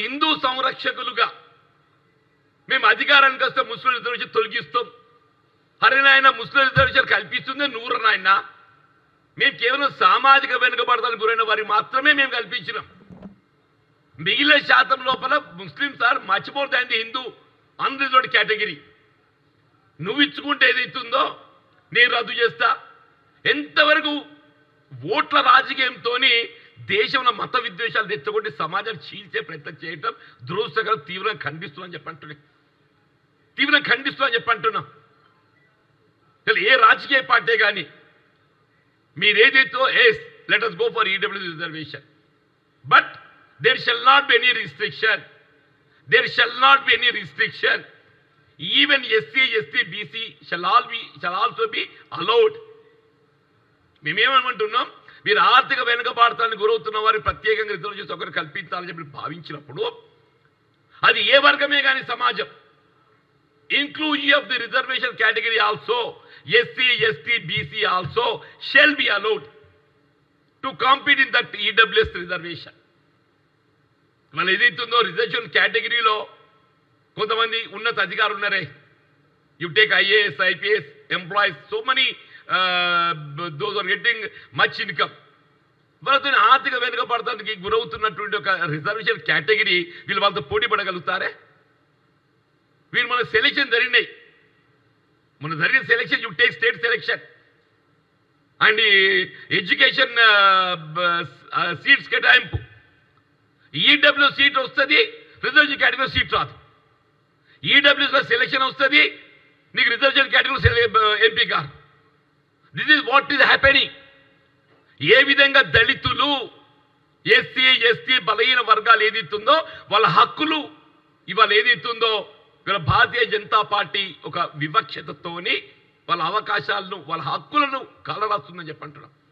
హిందూ సంరక్షకులుగా మేము అధికారానికి వస్తే ముస్లిం రిజర్వేషన్ తొలగిస్తాం. అరే నాయన ముస్లిం రిజర్వేషన్ కల్పిస్తుంది నూరు నాయన. మేము కేవలం సామాజిక వెనుకబడతానికి గురైన వారికి మాత్రమే మేము కల్పించినాం. మిగిలిన శాతం లోపల Muslim sir much Hindu. Unreserved category. నువ్వు ఇచ్చుకుంటే ఏదైతుందో నేను రద్దు చేస్తా. ఎంతవరకు ఓట్ల రాజకీయంతో దేశంలో మత విద్వేషాలు తెచ్చగొట్టి సమాజాన్ని చీల్చే ప్రయత్నం చేయటం దురదృష్టకరం తీవ్రంగా ఖండిస్తున్నాం చెప్పంటున్నా. తీవ్రంగా ఖండిస్తున్నాం చెప్పంటున్నాం. ఏ రాజకీయ పార్టీ కానీ మీరేదైతే yes let us go for EWS reservation but there shall not be any restriction there shall not be any restriction even SC ST BC shall all be shall also be allowed మేమేమనుకుంటున్నాం? మీరు ఆర్థిక వెనుకబాటుతానికి గురవుతున్న వారికి ప్రత్యేకంగా reservation సౌకర్యం కల్పించాలని చెప్పి భావించినప్పుడు అది ఏ వర్గమే కానీ సమాజం. Inclusion of the reservation category also, SC, ST, BC also shall be allowed to compete in that EWS reservation. మన ఏదైతుందో రిజర్వేషన్ కేటగిరీలో కొంతమంది ఉన్నత అధికారులు ఉన్నారే. You take IAS IPS employees so many those are getting much income వాళ్ళతో ఆర్థిక వెనుకబడటానికి గురవుతున్నటువంటి ఒక రిజర్వేషన్ కేటగిరీ వీళ్ళు వాళ్ళతో పోటీ పడగలుగుతారే? వీరు మన సెలెక్షన్ జరిగినాయి. మన జరిగిన selection you take state selection and education seats కేటాయింపు. ఈడబ్ల్యూ సీట్ వస్తుంది రిజర్వేషన్ కేటగిరీ సీట్ రాదు. ఈడబ్ల్యూస్లో సెలెక్షన్ వస్తుంది నీకు రిజర్వేషన్ కేటగిరీ ఎంపీ కాదు this is what is happening ఏ విధంగా దళితులు ఎస్సీ ఎస్టీ బలహీన వర్గాలు ఏదైతుందో వాళ్ళ హక్కులు ఇవాళ ఏదైతుందో ఇవాళ భారతీయ జనతా పార్టీ ఒక వివక్షతతోని వాళ్ళ అవకాశాలను వాళ్ళ హక్కులను కలరాస్తుందని చెప్పంటున్నాం